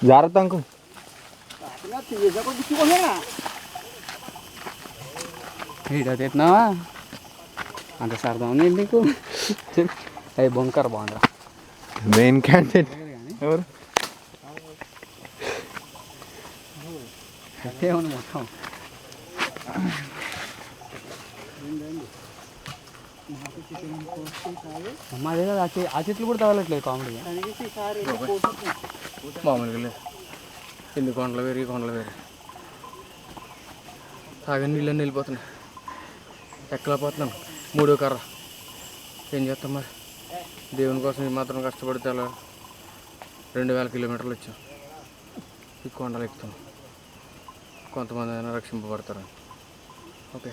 Jarot angkung. Nah, tinggal tinggi, aku dikira ya. Video తిట్టినావా అంత సరదా ఉంది నీకు అవి బొంకర్ బాగుందా మెయిన్ క్యాండిడేట్ ఎవరు అట్టే ఉంది మొత్తం అదే కదా ఆ చెట్లు కూడా తగలట్లేదు కామెడీగా మామూలుగా లేదు ఎన్ని కొండలు వేరు ఈ కొండలు వేరు తాగని నీళ్ళని వెళ్ళిపోతున్నాయి ఎక్కలేకపోతున్నాను మూడో కర్ర. ఏం చేస్తాం మరి? దేవుని కోసం ఈ మాత్రం కష్టపడితే అలా రెండు వేల కిలోమీటర్లు వచ్చాం. ఈ కొండలు ఎక్కుతాం కొంతమంది అయినా రక్షింపబడతారు ఓకే.